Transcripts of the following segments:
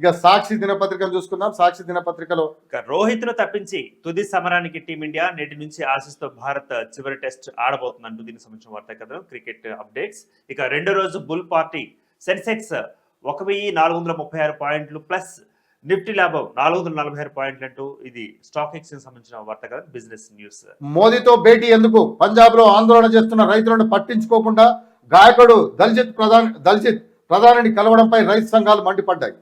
ఇక సాక్షి దినపత్రికను చూసుకుందాం. సాక్షి దినపత్రికలో ఇక రోహిత్ను తప్పించి తుది సమరానికి టీమిండియా నేటి నుంచి ఆశిస్తూ భారత్ చివరి టెస్ట్ ఆడబోతుందంటూ దీనికి సంబంధించిన వార్తా కథనం క్రికెట్ అప్డేట్స్. ఇక రెండో రోజు బుల్ పార్టీ సెన్సెక్స్ ఒక వెయ్యి నాలుగు వందల ముప్పై ఆరు పాయింట్లు ప్లస్ నిఫ్టీ లాభం నాలుగు వందల నలభై ఆరు పాయింట్లు అంటూ ఇది స్టాక్ ఎక్స్చేంజ్ సంబంధించిన వార్తా కథనం బిజినెస్ న్యూస్. మోదీతో భేటీ ఎందుకు? పంజాబ్లో ఆందోళన చేస్తున్న రైతులను పట్టించుకోకుండా గాయకుడు దల్జిత్ ప్రధాని దల్జిత్ ప్రధానిని కలవడంపై రైతు సంఘాలు మండిపడ్డాయి.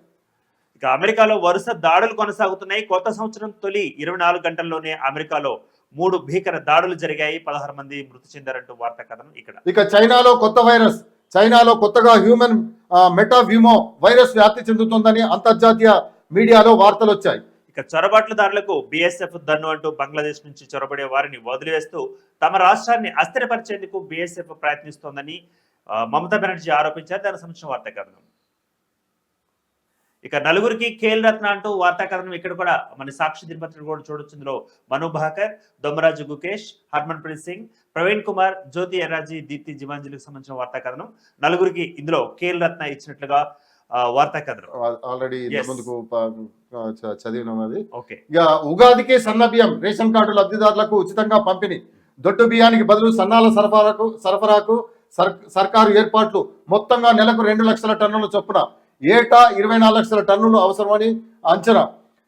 ఇక అమెరికాలో వరుస దాడులు కొనసాగుతున్నాయి. కొత్త సంవత్సరం తొలి ఇరవై నాలుగు గంటల్లోనే అమెరికాలో మూడు భీకర దాడులు జరిగాయి. పదహారు మంది మృతి చెందారంటూ వార్తా కథనం ఇక్కడ. ఇక చైనాలో కొత్త వైరస్. చైనాలో కొత్తగా హ్యూమన్ మెటావ్యూమో వైరస్ వ్యాప్తి చెందుతుందని అంతర్జాతీయ మీడియాలో వార్తలు వచ్చాయి. ఇక చొరబాట్లదారులకు బీఎస్ఎఫ్ దన్ను అంటూ బంగ్లాదేశ్ నుంచి చొరబడే వారిని వదిలివేస్తూ తమ రాష్ట్రాన్ని అస్థిరపరిచేందుకు బీఎస్ఎఫ్ ప్రయత్నిస్తోందని మమతా బెనర్జీ ఆరోపించారు. దానికి సంబంధించిన వార్తా కథనం. ఇక నలుగురికి ఖేల్ రత్న అంటూ వార్తా కథనం ఇక్కడ కూడా మన సాక్షి దినపత్రిక కూడా చూడొచ్చు ఇందులో మను భాకర్ దొమ్మరాజు గుకేష్ హర్మన్ ప్రీత్ సింగ్ ప్రవీణ్ కుమార్ జ్యోతి ఎర్రాజీ దీప్తి జిమాంజలికి సంబంధించిన వార్తా కథనం నలుగురికి ఇందులో ఖేల్ రత్న ఇచ్చినట్లుగా ఆ, వార్తా కథనం ఆల్రెడీ. ముందుకు ప- ఆ, చ- చదివినాం అది ఓకే ఇక ఉగాదికి సన్న బియ్యం రేషన్ కార్డు లబ్ధిదారులకు ఉచితంగా పంపిణీ. దొడ్డు బియ్యానికి బదులు సన్నాల సరఫరాకు సరఫరాకు సర్- సర్కారు ఏర్పాట్లు మొత్తంగా నెలకు రెండు లక్షల టన్నుల చొప్పున ఏటా ఇరవై నాలుగు లక్షల టన్నులు అవసరమని అంచనా.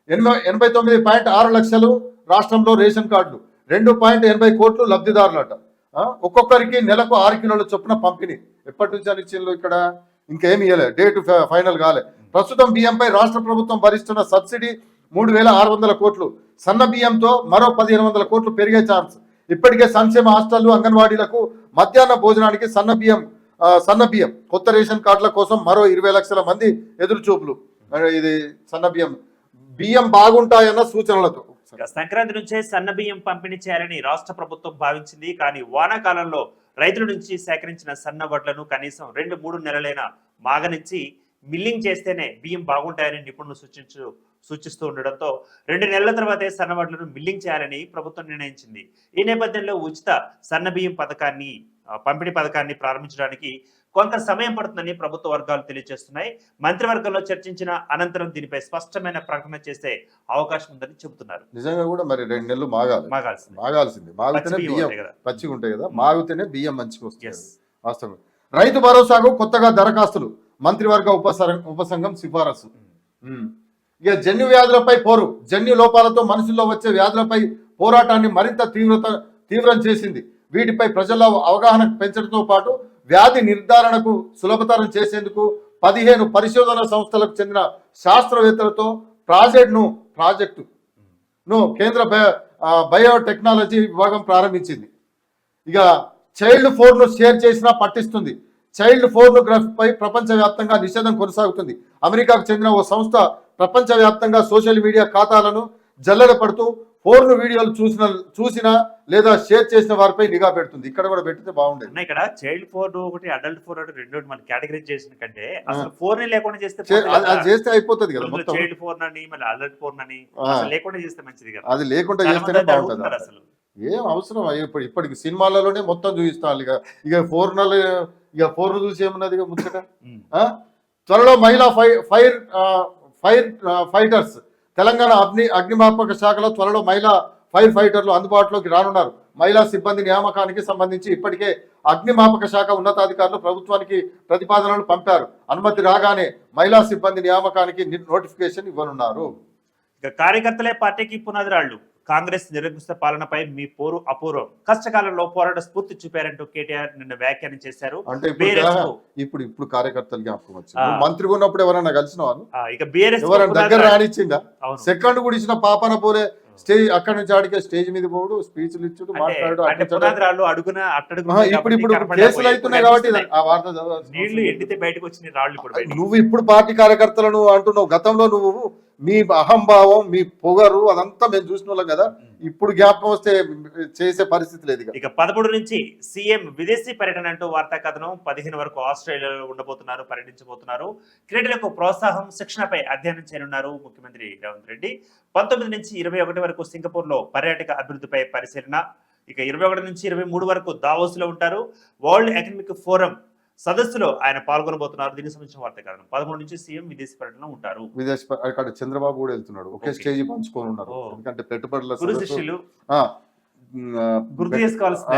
ఎనభై ఎనభై తొమ్మిది పాయింట్ ఆరు లక్షలు రాష్ట్రంలో రేషన్ కార్డులు. రెండు పాయింట్ ఎనభై కోట్లు లబ్ధిదారులట. ఒక్కొక్కరికి నెలకు ఆరు కిలోల చొప్పున పంపిణీ. ఎప్పటి నుంచి అని ఇచ్చిండ్రు ఇక్కడ? ఇంకేమి ఇవ్వలేదు డేట్ ఫైనల్ కాలే. ప్రస్తుతం బియ్యంపై రాష్ట్ర ప్రభుత్వం భరిస్తున్న సబ్సిడీ మూడు వేల ఆరు వందల కోట్లు. సన్న బియ్యంతో మరో పదిహేను వందల కోట్లు పెరిగే ఛాన్స్. ఇప్పటికే సంక్షేమ హాస్టళ్ళు అంగన్వాడీలకు మధ్యాహ్న భోజనానికి సన్న బియ్యం సన్నబియ్యం కొత్త రేషన్ కార్డుల కోసం మరో ఇరవై లక్షల మంది ఎదురు చూపులు ఇది సన్నబియ్యం బియ్యం. బాగుంటాయన్న సూచనలతో. సంక్రాంతి నుంచే సన్న బియ్యం పంపిణీ చేయాలని రాష్ట్ర ప్రభుత్వం భావించింది. కానీ వానాకాలంలో రైతుల నుంచి సేకరించిన సన్న వడ్లను కనీసం రెండు మూడు నెలలైన మాగనిచ్చి మిల్లింగ్ చేస్తేనే బియ్యం బాగుంటాయని నిపుణులు సూచించు సూచిస్తూ ఉండడంతో రెండు నెలల తర్వాతే సన్న వడ్లను మిల్లింగ్ చేయాలని ప్రభుత్వం నిర్ణయించింది. ఈ నేపథ్యంలో ఉచిత సన్న బియ్యం పథకాన్ని పంపిణీ పథకాన్ని ప్రారంభించడానికి కొంత సమయం పడుతుందని ప్రభుత్వ వర్గాలు తెలియజేస్తున్నాయి. మంత్రివర్గంలో చర్చించిన అనంతరం దీనిపై స్పష్టమైన ప్రకటన చేసే అవకాశం ఉందని చెబుతున్నారు. నిజంగా కూడా మరి రెండు నెలలు మాగాలి. మాగాల్సింది. మాగాల్సింది. మాగితేనే బియ్యం. పచ్చిగా ఉంటాయి కదా. మాగితేనే బియ్యం మంచిగా వస్తుంది. ఎస్ వాస్తవం. రైతు భరోసాకు కొత్తగా దరఖాస్తులు. మంత్రివర్గ ఉపసర ఉపసంఘం సిఫారసు. ఉమ్. ఇక జన్యు వ్యాధులపై పోరు. జన్యు లోపాలతో మనుషుల్లో వచ్చే వ్యాధులపై పోరాటాన్ని మరింత తీవ్రత తీవ్రం చేసింది. వీటిపై ప్రజల్లో అవగాహన పెంచడంతో పాటు వ్యాధి నిర్ధారణకు సులభతరం చేసేందుకు పదిహేను పరిశోధన సంస్థలకు చెందిన శాస్త్రవేత్తలతో ప్రాజెక్ట్ను ప్రాజెక్టు ను కేంద్ర బయో బయోటెక్నాలజీ విభాగం ప్రారంభించింది. ఇక చైల్డ్ ఫోన్ను షేర్ చేసినా పట్టిస్తుంది. చైల్డ్ పై ప్రపంచవ్యాప్తంగా నిషేధం కొనసాగుతుంది. అమెరికాకు చెందిన ఓ సంస్థ ప్రపంచవ్యాప్తంగా సోషల్ మీడియా ఖాతాలను జల్లెడ పడుతూ ఫోర్ను వీడియోలు చూసిన చూసిన లేదా షేర్ చేసిన వారిపై నిఘా పెడుతుంది. ఇక్కడ కూడా పెడితే బాగుండేది. ఇక్కడ చైల్డ్ ఫోర్ ఒకటి అడల్ట్ ఫోర్ ఒకటి రెండు మన కేటగిరీ చేసిన కంటే అసలు ఫోర్ని లేకుండా చేస్తే చేస్తే అయిపోతుంది కదా మొత్తం. చైల్డ్ ఫోర్ అని మళ్ళీ అడల్ట్ ఫోర్ అని లేకుండా చేస్తే మంచిది కదా. అది లేకుండా చేస్తేనే బాగుంటుంది అసలు. ఏం అవసరం? ఇప్పుడు ఇప్పటికి సినిమాలలోనే మొత్తం చూపిస్తాను. ఇక ఇక ఫోర్ నెల ఇక ఫోర్ చూసి ఏమున్నది ఇక ముచ్చట? త్వరలో మహిళా ఫై ఫైర్ ఫైర్ ఫైటర్స్ తెలంగాణ అగ్ని అగ్నిమాపక శాఖలో త్వరలో మహిళా ఫైర్ ఫైటర్లు అందుబాటులోకి రానున్నారు. మహిళా సిబ్బంది నియామకానికి సంబంధించి ఇప్పటికే అగ్నిమాపక శాఖ ఉన్నతాధికారులు ప్రభుత్వానికి ప్రతిపాదనలు పంపారు. అనుమతి రాగానే మహిళా సిబ్బంది నియామకానికి ని- నోటిఫికేషన్ ఇవ్వనున్నారు. ఇక కార్యకర్తలే పార్టీకి పునాదిరాళ్ళు. కాంగ్రెస్ నిరంకుశ పాలనపై మీ పోరు అపూర్వం. కష్టకాలంలో పోరాట స్ఫూర్తి చూపారంటూ కేటీఆర్ నిన్న వ్యాఖ్యానం చేశారు. అంటే ఇప్పుడు ఇప్పుడు కార్యకర్తలు జ్ఞాపకం వచ్చింది. మంత్రిగా ఉన్నప్పుడు ఎవరైనా కలిసిన వాళ్ళు ఇక బీఆర్ఎస్ దగ్గర. రానిచ్చిందా? సెకండ్ కూడా ఇచ్చిన పాపన పోలే స్టేజ్ అక్కడి నుంచి ఆడికే స్టేజ్ మీద పోడు స్పీచ్లు ఇచ్చుడు మాట్లాడు అడుగున ఇప్పుడు ఇప్పుడు కేసులు అవుతున్నాయి కాబట్టి ఇది- ఆ వార్త చదవాల్సిన నీళ్ళు అవసరం లేదు. ఎండితే బయటకు వచ్చిన రాళ్ళు ఇప్పుడు బయటకు నువ్వు ఇప్పుడు పార్టీ కార్యకర్తలను అంటున్నావు. గతంలో నువ్వు మీ అహంభావం మీ పొగరు అదంతా మేము చూసిన వాళ్ళం కదా. ఇప్పుడు జ్ఞాపకం వస్తే చేసే పరిస్థితి లేదు ఇక. పదమూడు నుంచి సీఎం విదేశీ పర్యటన అంటూ వార్తా కథనం పదిహేను వరకు ఆస్ట్రేలియాలో ఉండబోతున్నారు పర్యటించబోతున్నారు. క్రీడలకు ప్రోత్సాహం శిక్షణపై అధ్యయనం చేయనున్నారు ముఖ్యమంత్రి రేవంత్ రెడ్డి. పంతొమ్మిది నుంచి ఇరవై ఒకటి వరకు సింగపూర్లో పర్యాటక అభివృద్ధిపై పరిశీలన. ఇక ఇరవై ఒకటి నుంచి ఇరవై మూడు వరకు దావోస్లో ఉంటారు. వరల్డ్ ఎకనామిక్ ఫోరం సదస్సులో ఆయన పాల్గొనబోతున్నారు దీనికి సంబంధించిన వార్త కథనం పదమూడు నుంచి సీఎం విదేశీ పర్యటన ఉంటారు విదేశ అక్కడ చంద్రబాబు కూడా వెళ్తున్నాడు ఒకే. స్టేజ్ పంచుకొని ఉన్నారు. ఎందుకంటే పెట్టుబడుల శిష్యులు గుర్తు చేసుకోవాల్సిన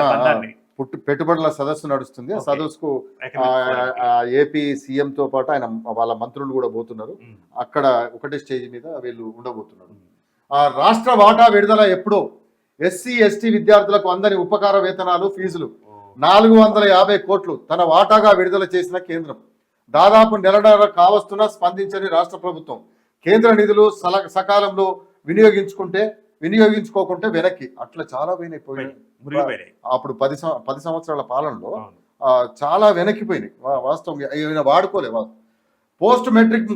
పుట్టు- పెట్టుబడుల సదస్సు నడుస్తుంది ఆ. సదస్సుకు. ఏపీ సీఎం తో పాటు ఆయన వాళ్ళ మంత్రులు కూడా పోతున్నారు. అక్కడ ఒకటే స్టేజ్ మీద వీళ్ళు ఉండబోతున్నారు ఆ రాష్ట్ర వాటా విడుదల ఎప్పుడో ఎస్సీ ఎస్టీ విద్యార్థులకు అందని ఉపకార వేతనాలు ఫీజులు. నాలుగు వందల యాభై కోట్లు తన వాటాగా విడుదల చేసిన కేంద్రం. దాదాపు నెలన్నర కావస్తున్నా స్పందించని రాష్ట్ర ప్రభుత్వం. కేంద్ర నిధులు సల సకాలంలో వినియోగించుకుంటే వినియోగించుకోకుంటే వెనక్కి. అట్లా చాలా పోయినాయి అప్పుడు పది పది సంవత్సరాల పాలనలో చాలా వెనక్కిపోయినాయి వాస్తవం ఈయన వాడుకోలే పోస్ట్ మెట్రిక్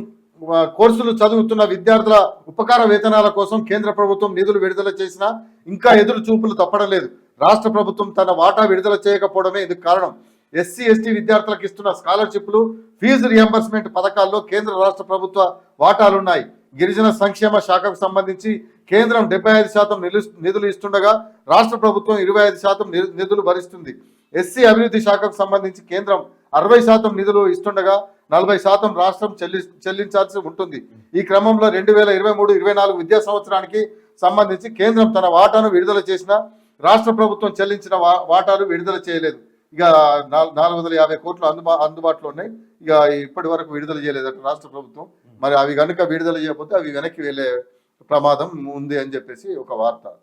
కోర్సులు చదువుతున్న విద్యార్థుల ఉపకార వేతనాల కోసం కేంద్ర ప్రభుత్వం నిధులు విడుదల చేసినా ఇంకా ఎదురు చూపులు తప్పడం లేదు. రాష్ట్ర ప్రభుత్వం తన వాటా విడుదల చేయకపోవడమే ఇందుకు కారణం. ఎస్సీ ఎస్టీ విద్యార్థులకు ఇస్తున్న స్కాలర్షిప్లు ఫీజు రియంబర్స్మెంట్ పథకాల్లో కేంద్ర రాష్ట్ర ప్రభుత్వ వాటాలున్నాయి. గిరిజన సంక్షేమ శాఖకు సంబంధించి కేంద్రం డెబ్బై ఐదు శాతం నిలు- నిధులు ఇస్తుండగా రాష్ట్ర ప్రభుత్వం ఇరవై ఐదు శాతం నిధులు భరిస్తుంది. ఎస్సీ అభివృద్ధి శాఖకు సంబంధించి కేంద్రం అరవై శాతం నిధులు ఇస్తుండగా నలభై శాతం రాష్ట్రం చెల్లి చెల్లించాల్సి ఉంటుంది. ఈ క్రమంలో రెండు వేల ఇరవై మూడు ఇరవై నాలుగు విద్యా సంవత్సరానికి సంబంధించి కేంద్రం తన వాటాను విడుదల చేసిన రాష్ట్ర ప్రభుత్వం చెల్లించిన వాటాలు విడుదల చేయలేదు. ఇక నాల్- నాలుగు వందల యాభై కోట్లు అందుబా అందుబాటులో ఉన్నాయి. ఇక ఇప్పటి వరకు విడుదల చేయలేదట రాష్ట్ర ప్రభుత్వం. మరి అవి కనుక విడుదల చేయకపోతే అవి వెనక్కి వెళ్ళే ప్రమాదం ఉంది అని చెప్పేసి ఒక వార్త.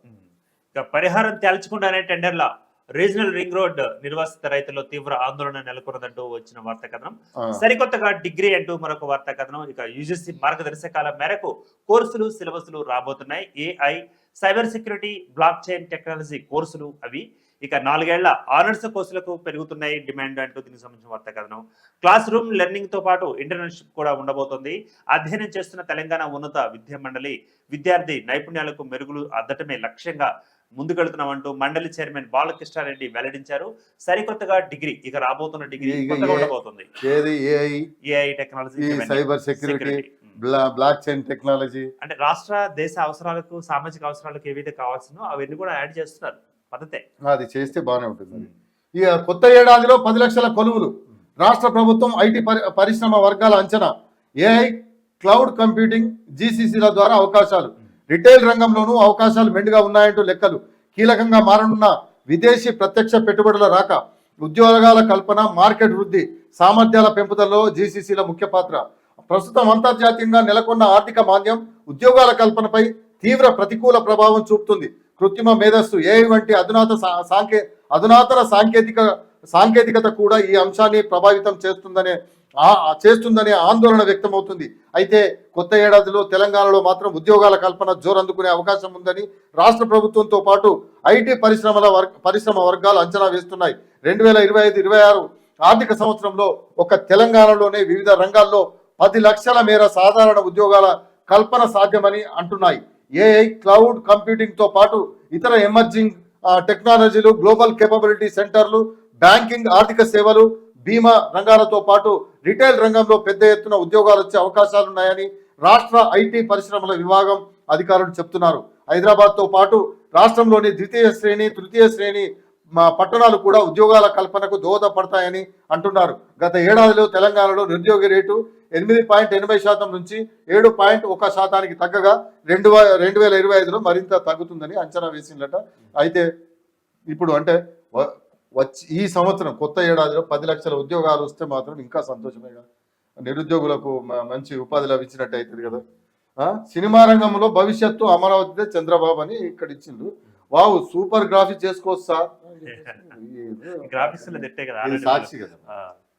ఇక పరిహారం తేల్చకుండానే టెండర్ల రీజనల్ రింగ్ రోడ్ నిర్వాసిత రైతుల్లో తీవ్ర ఆందోళన నెలకొన్నదంటూ వచ్చిన వార్తా కథనం. సరికొత్తగా డిగ్రీ అంటూ మరొక వార్తా కథనం. ఇక యూజీసీ మార్గదర్శకాల మేరకు కోర్సులు సిలబస్లు రాబోతున్నాయి. AI cyber security block chain technology కోర్సులు అవి ఇక నాలుగేళ్ళ ఆనర్స్ కోర్సులకు పెరుగుతున్నాయి డిమాండ్ అంటూ దీనికి సంబంధించిన వార్తా కథనం క్లాస్ రూమ్ లెర్నింగ్తో పాటు ఇంటర్న్షిప్ కూడా ఉండబోతోంది. అధ్యయనం చేస్తున్న తెలంగాణ ఉన్నత విద్యా మండలి విద్యార్థి నైపుణ్యాలకు మెరుగులు అద్దటమే లక్ష్యంగా ముందుకెళ్తున్నామంటూ మండలి చైర్మన్ బాలకృష్ణారెడ్డి వెల్లడించారు. సరికొత్తగా డిగ్రీ ఇక రాబోతున్న డిగ్రీ ఉండబోతుంది. AI? Technology. Cyber security. Block chain technology. అంటే రాష్ట్ర దేశ అవసరాలకు సామాజిక అవసరాలకు ఏవైతే కావాల్సినో అవన్నీ కూడా యాడ్ చేస్తున్నారు పద్ధతే. అది చేస్తే బాగానే ఉంటుంది. ఇక కొత్త ఏడాదిలో పది లక్షల కొలువులు. రాష్ట్ర ప్రభుత్వం ఐటీ పరి- పరిశ్రమ వర్గాల అంచనా. ఏఐ క్లౌడ్ కంప్యూటింగ్ జీసీసీల ద్వారా అవకాశాలు. రిటైల్ రంగంలోనూ అవకాశాలు మెండుగా ఉన్నాయంటూ లెక్కలు. కీలకంగా మారనున్న విదేశీ ప్రత్యక్ష పెట్టుబడుల రాక. ఉద్యోగాల కల్పన మార్కెట్ వృద్ధి సామర్థ్యాల పెంపుదలలో జీసీసీల ముఖ్య పాత్ర. ప్రస్తుతం అంతర్జాతీయంగా నెలకొన్న ఆర్థిక మాంద్యం ఉద్యోగాల కల్పనపై తీవ్ర ప్రతికూల ప్రభావం చూపుతుంది. కృత్రిమ మేధస్సు ఏఐ వంటి అధునాత సాంకే అధునాతన సాంకేతిక సాంకేతికత కూడా ఈ అంశాన్ని ప్రభావితం చేస్తుందనే చేస్తుందనే ఆందోళన వ్యక్తమవుతుంది. అయితే కొత్త ఏడాదిలో తెలంగాణలో మాత్రం ఉద్యోగాల కల్పన జోరందుకునే అవకాశం ఉందని రాష్ట్ర ప్రభుత్వంతో పాటు ఐటీ పరిశ్రమల వర్గ పరిశ్రమ వర్గాలు అంచనా వేస్తున్నాయి. రెండు వేల ఇరవై ఐదు ఇరవై ఆరు ఆర్థిక సంవత్సరంలో ఒక తెలంగాణలోనే వివిధ రంగాల్లో పది లక్షల మేర సాధారణ ఉద్యోగాల కల్పన సాధ్యమని అంటున్నాయి. ఏఐ క్లౌడ్ కంప్యూటింగ్తో పాటు ఇతర ఎమర్జింగ్ టెక్నాలజీలు గ్లోబల్ కేపబిలిటీ సెంటర్లు బ్యాంకింగ్ ఆర్థిక సేవలు బీమా రంగాలతో పాటు రిటైల్ రంగంలో పెద్ద ఎత్తున ఉద్యోగాలు వచ్చే అవకాశాలున్నాయని రాష్ట్ర ఐటీ పరిశ్రమల విభాగం అధికారులు చెప్తున్నారు. హైదరాబాద్తో పాటు రాష్ట్రంలోని ద్వితీయ శ్రేణి తృతీయ శ్రేణి మా పట్టణాలు కూడా ఉద్యోగాల కల్పనకు దోహదపడతాయని అంటున్నారు. గత ఏడాదిలో తెలంగాణలో నిరుద్యోగ రేటు ఎనిమిది పాయింట్ ఎనభై శాతం నుంచి ఏడు పాయింట్ ఒక శాతానికి తగ్గగా రెండు రెండు వేల ఇరవై ఐదులో మరింత తగ్గుతుందని అంచనా వేసిందట. అయితే ఇప్పుడు అంటే వచ్చి ఈ సంవత్సరం కొత్త ఏడాదిలో పది లక్షల ఉద్యోగాలు వస్తే మాత్రం ఇంకా సంతోషమే కదా. నిరుద్యోగులకు మంచి ఉపాధి లభించినట్టు అవుతుంది కదా? సినిమా రంగంలో భవిష్యత్తు అమరావతి చంద్రబాబు అని ఇక్కడ ఇచ్చిండు వావ్ సూపర్ గ్రాఫిక్స్ చేసుకోవచ్చు సార్. సాక్షి కదా.